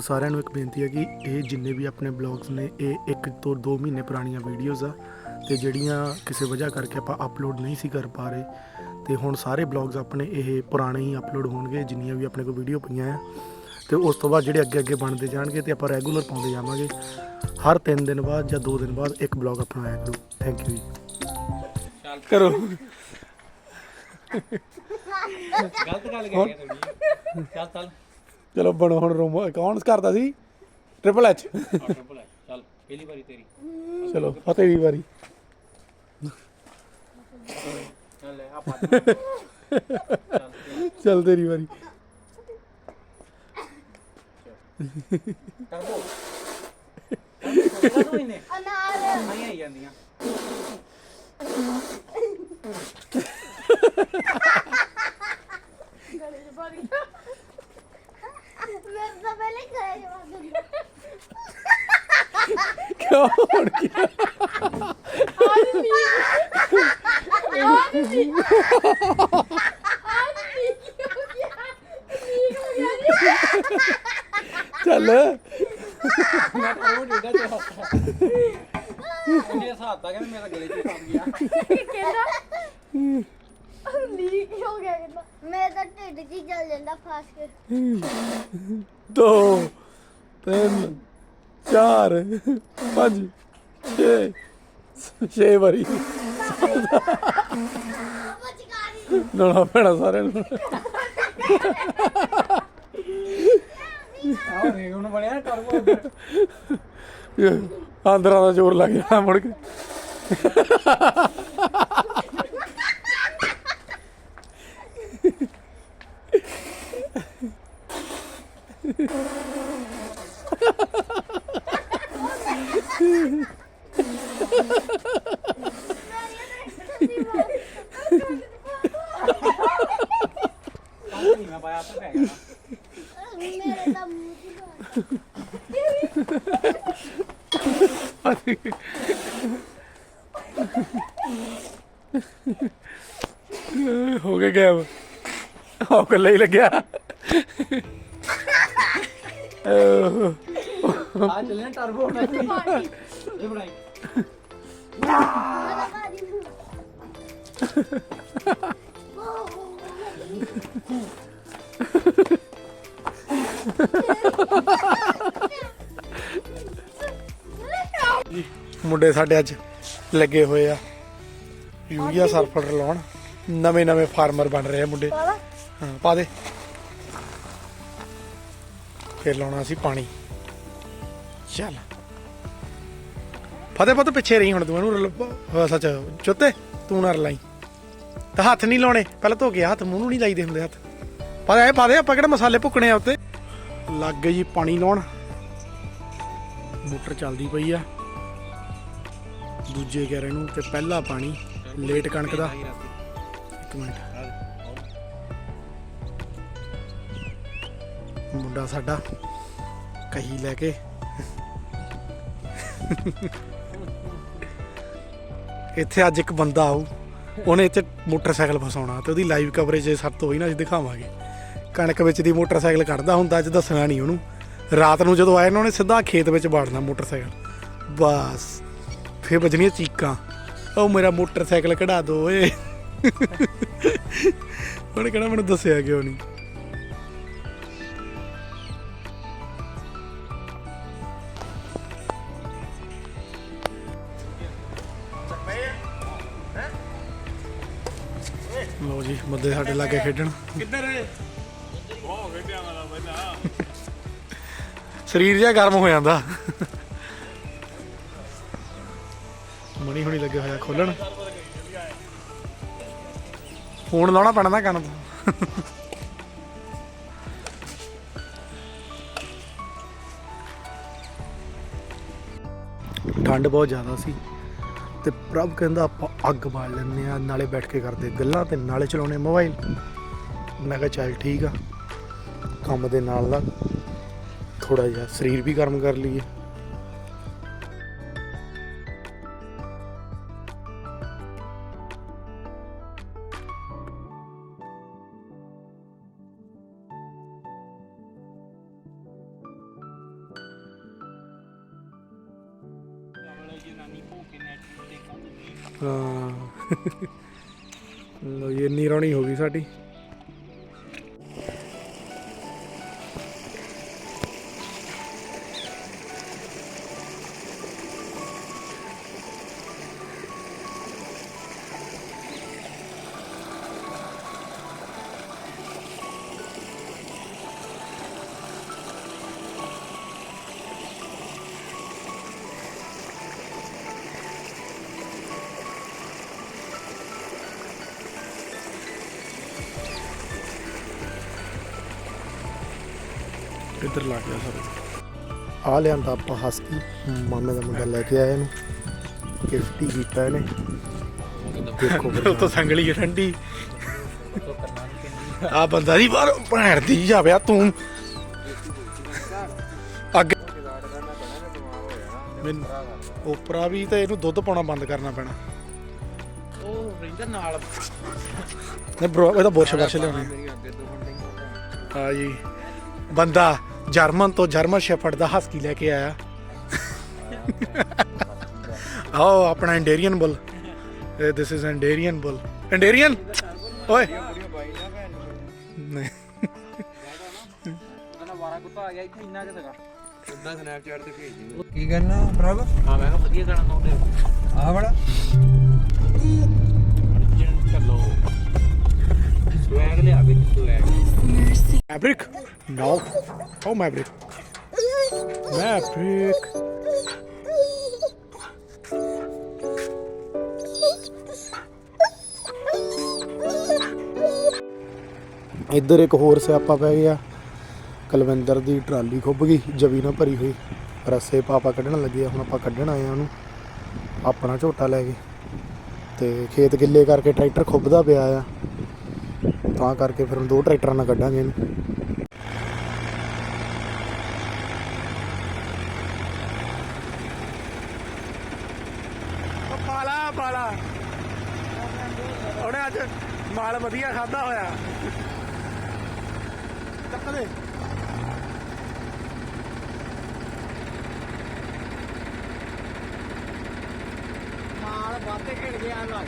ਸਾਰਿਆਂ ਨੂੰ ਇੱਕ ਬੇਨਤੀ ਹੈ ਕਿ ਇਹ ਜਿੰਨੇ ਵੀ ਆਪਣੇ ਬਲੌਗਸ ਨੇ ਇਹ ਇੱਕ ਤੋਂ 2 ਮਹੀਨੇ ਪੁਰਾਣੀਆਂ ਵੀਡੀਓਜ਼ ਆ ਤੇ ਜਿਹੜੀਆਂ ਕਿਸੇ ਵਜ੍ਹਾ ਕਰਕੇ ਆਪਾਂ ਅਪਲੋਡ ਨਹੀਂ ਸੀ ਕਰ ਪਾ ਰਹੇ ਤੇ ਹੁਣ ਸਾਰੇ ਬਲੌਗਸ ਆਪਣੇ ਇਹ ਪੁਰਾਣੇ ਹੀ ਅਪਲੋਡ ਹੋਣਗੇ ਜਿੰਨੀਆਂ ਵੀ ਆਪਣੇ ਕੋਲ ਵੀਡੀਓ ਪਈਆਂ ਆ। ਤੇ ਉਸ ਤੋਂ ਬਾਅਦ ਜਿਹੜੇ ਅੱਗੇ ਅੱਗੇ ਬਣਦੇ ਜਾਣਗੇ ਤੇ ਆਪਾਂ ਰੈਗੂਲਰ ਪਾਉਂਦੇ ਜਾਵਾਂਗੇ। ਹਰ 3 ਦਿਨ ਬਾਅਦ ਜਾਂ 2 ਦਿਨ ਬਾਅਦ ਇੱਕ ਬਲੌਗ ਆਪਣਾ ਆਇਆ ਕਰੂ। ਥੈਂਕ ਯੂ ਜੀ। ਕਰੋ। ਗਲਤ ਗੱਲ ਕਹੀ ਹੈ ਥੋੜੀ ਚੱਲ ਚੱਲ। ਚਲੋ ਬਣੋ ਹੁਣ ਰੋਮੋ ਕੌਣ ਕਰਦਾ ਸੀ? ਟ੍ਰਿਪਲ ਐਚ ਆਟੋ ਲੈ ਚੱਲ ਪਹਿਲੀ ਵਾਰੀ ਤੇਰੀ। ਚਲੋ ਫਤਿਹ ਦੀ ਵਾਰੀ। ਚੱਲ ਲੈ ਆ ਚੱਲ ਤੇਰੀ। ਵਾਰੀ। ਟਰਬੋ। ਇਹਨੇ ਅਨਾਰ ਆਈ ਜਾਂਦੀਆਂ ਮੈਂ ਤਾਂ ਪਹਿਲੇ ਕਰੇ ਜਵਾਬ ਕਿਉਂ ਹੁਣ ਕੀ ਚੱਲ। ਮੈਂ ਟਰਬੋ ਡੇਡਾ ਤੇ ਹੱਥ ਇਹਨੇ ਹਿਸਾਬ ਤਾਂ ਕਿ ਮੇਰਾ ਗਲੇ 'ਚ ਫਸ ਗਿਆ ਲੀਕ ਹੋ ਗਿਆ ਕਿੰਨਾ ਮੈਂ ਤਾਂ ਢਿੱਡ 'ਚ ਹੀ ਚੱਲ ਜਾਂਦਾ ਫਾਸ ਕੇ ਦੋ, ਤਿੰਨ ਚਾਰ ਪੰਜ ਛੇ ਛੇ ਵਾਰੀ। ਲਾਉਣਾ ਪੈਣਾ ਸਾਰਿਆਂ ਨੂੰ। ਆਹ ਵੇਖ ਹੁਣ ਬਣਿਆ ਟਰਬੋ। ਆਂਦਰਾਂ ਦਾ ਜ਼ੋਰ ਲੱਗ ਜਾਣਾ ਮੁੜ ਕੇ। ਨਹੀਂ ਮੈਂ ਪਾਇਆ ਆਪੇ ਪੈ ਗਿਆ ਮੇਰੇ ਤਾਂ ਮੂੰਹ 'ਚ ਹੀ ਹੋ ਗਿਆ ਗਾਇਬ। ਹੋ ਕੱਲੇ ਹੀ ਲੱਗਿਆ। ਅਹ, ਆ ਚੱਲੇ ਨਾ ਟਰਬੋ ਹੁਣ। ਇਹ ਬਣਾਈ। ਨੂੰ ਮੁੰਡੇ ਸਾਡੇ ਅੱਜ ਲੱਗੇ ਹੋਏ ਆ। ਯੂਰੀਆ ਸਲਫਰ ਲਾਉਣ। ਨਵੇਂ ਨਵੇਂ ਫਾਰਮਰ ਬਣ ਰਹੇ ਆ ਮੁੰਡੇ। ਹਾਂ ਪਾ ਦੇ। ਫਿਰ ਲਾਉਣਾ ਸੀ ਪਾਣੀ। ਚੱਲ। ਫਤਿਹ ਪੁੱਤ ਪਿੱਛੇ ਰਹੀ ਹੁਣ ਤੂੰ। ਇਹਨੂੰ ਸੱਚ ਚੁੱਤੇ। ਤੂੰ ਨਾ ਰਲਾਈ। ਤਾਂ ਹੱਥ ਨਹੀਂ ਲਾਉਣੇ। ਪਹਿਲਾਂ ਧੋ ਕੇ ਹੱਥ, ਮੂੰਹ ਨੂੰ ਨਹੀਂ ਲਾਈਦੇ ਹੁੰਦੇ ਹੱਥ। ਪਾ ਦੇ ਪਾ ਦੇ, ਆਪਾਂ ਕਿਹੜਾ ਮਸਾਲੇ ਭੁੱਕਣੇ ਆ ਉੱਤੇ? ਲੱਗ ਗਈ ਜੀ ਪਾਣੀ ਲਾਉਣ। ਮੋਟਰ ਚੱਲਦੀ ਪਈ ਆ। ਦੂਜੇ ਗੈਰੇ ਨੂੰ ਤੇ ਪਹਿਲਾ ਪਾਣੀ, ਲੇਟ ਕਣਕ ਦਾ। ਇੱਕ ਮਿੰਟ। ਮੁੰਡਾ ਸਾਡਾ ਕਹੀ ਲੈ ਕੇ। ਇੱਥੇ ਅੱਜ ਇੱਕ ਬੰਦਾ ਆਊ। ਉਹਨੇ ਇੱਥੇ ਮੋਟਰਸਾਈਕਲ ਫਸਾਉਣਾ ਤੇ ਉਹਦੀ ਲਾਈਵ ਕਵਰੇਜ ਸਭ ਤੋਂ ਹੋਈ ਨਾ, ਅਸੀਂ ਦਿਖਾਵਾਂਗੇ। ਕਣਕ ਵਿੱਚ ਦੀ ਮੋਟਰਸਾਈਕਲ ਕੱਢਦਾ ਹੁੰਦਾ, ਅੱਜ ਦੱਸਣਾ ਨਹੀਂ ਉਹਨੂੰ। ਰਾਤ ਨੂੰ ਜਦੋਂ ਆਇਆ ਨਾ, ਉਹਨੇ ਸਿੱਧਾ ਖੇਤ ਵਿੱਚ ਵੜਨਾ ਮੋਟਰਸਾਈਕਲ। ਬਸ, ਫੇਰ ਵੱਜਣੀਆਂ ਚੀਕਾਂ। ਉਹ ਮੇਰਾ ਮੋਟਰਸਾਈਕਲ ਕਢਾ ਦੋ, ਓਏ। ਉਹਨੇ ਕਿਹੜਾ ਮੈਨੂੰ ਦੱਸਿਆ ਕਿਉਂ ਨਹੀਂ? ਮੁੱਦੇ ਸਾਡੇ ਲਾਗੇ ਖੇਡਣ। ਕਿੱਧਰ ਸਰੀਰ ਜਿਹਾ ਗਰਮ ਹੋ ਜਾਂਦਾ। ਮਣੀ ਹੁਣੀ ਲੱਗੇ ਹੋਇਆ ਖੋਲਣ। ਫੋਨ ਲਾਉਣਾ ਪੈਣਾ ਨਾ ਕੰਨ ਤੋਂ। ਠੰਡ ਬਹੁਤ ਜ਼ਿਆਦਾ ਸੀ। ਤੇ ਪ੍ਰਭ ਕਹਿੰਦਾ ਆਪਾਂ ਅੱਗ ਬਾਲ ਲੈਂਦੇ ਆ ਨਾਲੇ ਬੈਠ ਕੇ ਕਰਦੇ ਗੱਲਾਂ ਤੇ ਨਾਲੇ ਚਲਾਉਣੇ ਮੋਬਾਈਲ ਮੈਂ ਕਿਹਾ ਚੱਲ ਠੀਕ ਆ, ਕੰਮ ਦੇ ਨਾਲ ਦਾ ਥੋੜਾ ਜਿਹਾ ਸਰੀਰ ਵੀ ਗਰਮ ਕਰ ਲਈਏ। ਹਾਂ। ਲੋ ਇਹ ਇੰਨੀ ਰੌਣੀ ਹੋ ਗਈ ਸਾਡੀ। ਇੱਧਰ ਲੱਗ ਗਿਆ ਸਾਰੇ। ਆ ਲਿਆਂਦਾ ਆਪਾਂ ਹਸਕੀ। ਮਾਮੇ ਦਾ ਮੁੰਡਾ ਲੈ ਕੇ ਆਇਆ ਇਹਨੂੰ। ਗਿਫਟ ਹੀ ਕੀਤਾ ਇਹਨੇ। ਦੇਖੋ ਉਹ ਤਾਂ ਸੰਗਲੀ ਹੈ ਠੰਡੀ। ਆ ਬੰਦਾ ਦੀ ਬਾਹਰ ਭੈਣ ਦੀ ਜਾਵਿਆ ਤੂੰ। ਅੱਗੇ ਮੈਨੂੰ ਉਪਰਾ ਵੀ ਤੇ ਇਹਨੂੰ ਦੁੱਧ ਪਾਉਣਾ ਬੰਦ ਕਰਨਾ ਪੈਣਾ। ਉਹ ਰਹਿੰਦਾ ਨਾਲ। ਨੇ ਬ్రో ਇਹਦਾ ਬੋਰਸ਼ ਬਰਸ਼ ਲਿਆਉਣੇ। ਆ ਜੀ। ਬੰਦਾ ਜਰਮਨ ਤੋਂ ਜਰਮਨ ਸ਼ੈਫਰਡ ਦਾ ਹਸਕੀ ਲੈ ਕੇ ਆਇਆ। ਆਓ ਆਪਣਾ ਇੰਡੇਰੀਅਨ ਬੁੱਲ। ਦਿਸ ਇਜ਼ ਇੰਡੇਰੀਅਨ ਬੁੱਲ। ਇੰਡੇਰੀਅਨ ਓਏ। ਨਹੀਂ ਵਾਰਾ ਕੁੱਤਾ ਆ ਗਿਆ ਇੱਥੇ ਇੰਨਾ ਕਿ ਸੀਗਾ ਉਦਾਂ ਸਨੈਪਚੈਟ ਤੇ ਭੇਜ ਦਿੰਦੇ ਕੀ ਕਰਨਾ ਪ੍ਰਭ? ਹਾਂ ਮੈਂ ਕਿਹਾ ਵਧੀਆ ਗਾਣਾ ਗਾਉਂਦੇ ਆਹ ਵਾਲਾ? ਸਵੈਗ ਲਿਆ ਵਿੱਚ swag maverick no oh maverick maverick ਇੱਧਰ ਇੱਕ ਹੋਰ ਸਿਆਪਾ ਪੈ ਗਿਆ। ਕਲਵਿੰਦਰ ਦੀ ਟਰਾਲੀ ਖੁੱਭ ਗਈ ਜਵੀ ਨਾਲ ਭਰੀ ਹੋਈ। ਰਸੇ ਪਾਪਾ ਕੱਢਣ ਲੱਗੇ ਆ, ਹੁਣ ਆਪਾਂ ਕੱਢਣ ਆਏ ਆ ਉਹਨੂੰ। ਆਪਣਾ ਝੋਟਾ ਲੈ ਕੇ। ਤੇ ਖੇਤ ਗਿੱਲੇ ਕਰਕੇ ਟਰੈਕਟਰ ਖੁੱਬਦਾ ਪਿਆ ਆ। ਤਾਂ ਕਰਕੇ ਫਿਰ ਹੁਣ ਦੋ ਟਰੈਕਟਰਾਂ ਨਾਲ ਕੱਢਾਂਗੇ ਇਹਨੂੰ। ਪਾਲਾ ਪਾਲਾ। ਉਹਨੇ ਅੱਜ ਮਾਲ ਵਧੀਆ ਖਾਦਾ ਹੋਇਆ। ਚੱਕ ਦੇ। ਮਾਲ ਬਾਤੇ ਘਿੜ ਗਿਆ ਲੱਗ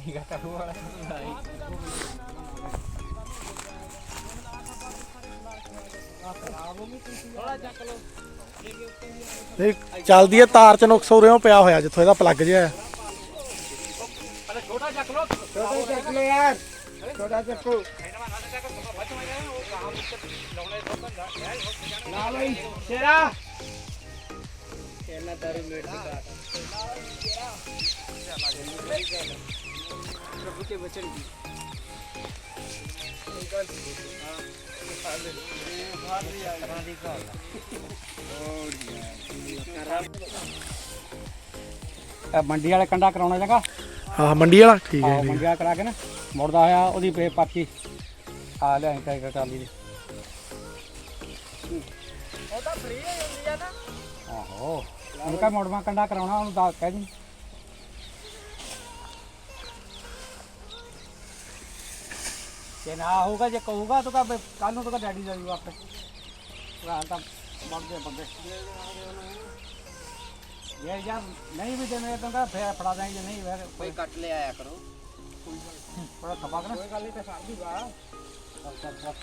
ਉਹ ਤਾਂ ਨਹੀਂ ਗਾ ਕਰੂ ਵਾਲਾ ਚੱਲਦੀ ਹੈ ਤਾਰ ਚ ਨੁਕਸ ਹੋ ਰਿਹਾ ਪਿਆ ਹੋਇਆ, ਜਿੱਥੋਂ ਇਹਦਾ ਪਲੱਗ ਜਿਹਾ ਹੈ। ਛੋਟਾ ਚੱਕ ਲੋ ਛੋਟਾ ਚੱਕ ਲੈ ਯਾਰ ਛੋਟਾ ਚੱਕੋ ਨਾ ਬਈ ਸ਼ੇਰਾ ਮੰਡੀ ਵਾਲੇ ਕੰਡਾ ਕਰਾਉਣਾ ਜਗਾ? ਹਾਂ ਮੰਡੀ ਵਾਲਾ? ਠੀਕ ਹੈ ਮੰਡੀ ਵਾਲਾ ਕਰਾ ਕੇ ਨਾ ਮੁੜਦਾ ਹੋਇਆ ਉਹਦੀ ਪੇ ਪਾਚੀ ਆ ਲਿਆ ਕਾ ਕਰ ਲਈ ਦੀ। ਉਹ ਤਾਂ ਫ੍ਰੀ ਹੀ ਹੁੰਦੀ ਆ ਨਾ। ਆਹੋ ਉਹਨੂੰ ਕਹ ਮੁੜਵਾ ਕੰਡਾ ਕਰਾਉਣਾ ਉਹਨੂੰ ਦੱਸ ਕਹਿ ਦੀ। ਤੇ ਨਾ ਹੋਊਗਾ ਜੇ ਕਹੂਗਾ ਤਾਂ ਕੱਲ ਨੂੰ ਤਾਂ ਡੈਡੀ ਦਾ ਵੀ ਆਪੇ ਰਾਤ ਤਾਂ ਮਰਦੇ ਬੰਦੇ। ਇਹ ਯਾਰ ਨਹੀਂ ਵੀ ਦੇਣੇ ਤਾਂ ਫੇਰ ਫੜਾ ਦਾਂਗੇ ਜੇ ਨਹੀਂ ਫਿਰ ਕੋਈ ਕੱਟ ਲੈ ਆਇਆ ਕਰੋ। ਬੜਾ ਖਪਾ ਕਰ ਕੋਈ ਗੱਲ ਨਹੀਂ ਤੇ ਚੱਲ ਚੱਲ।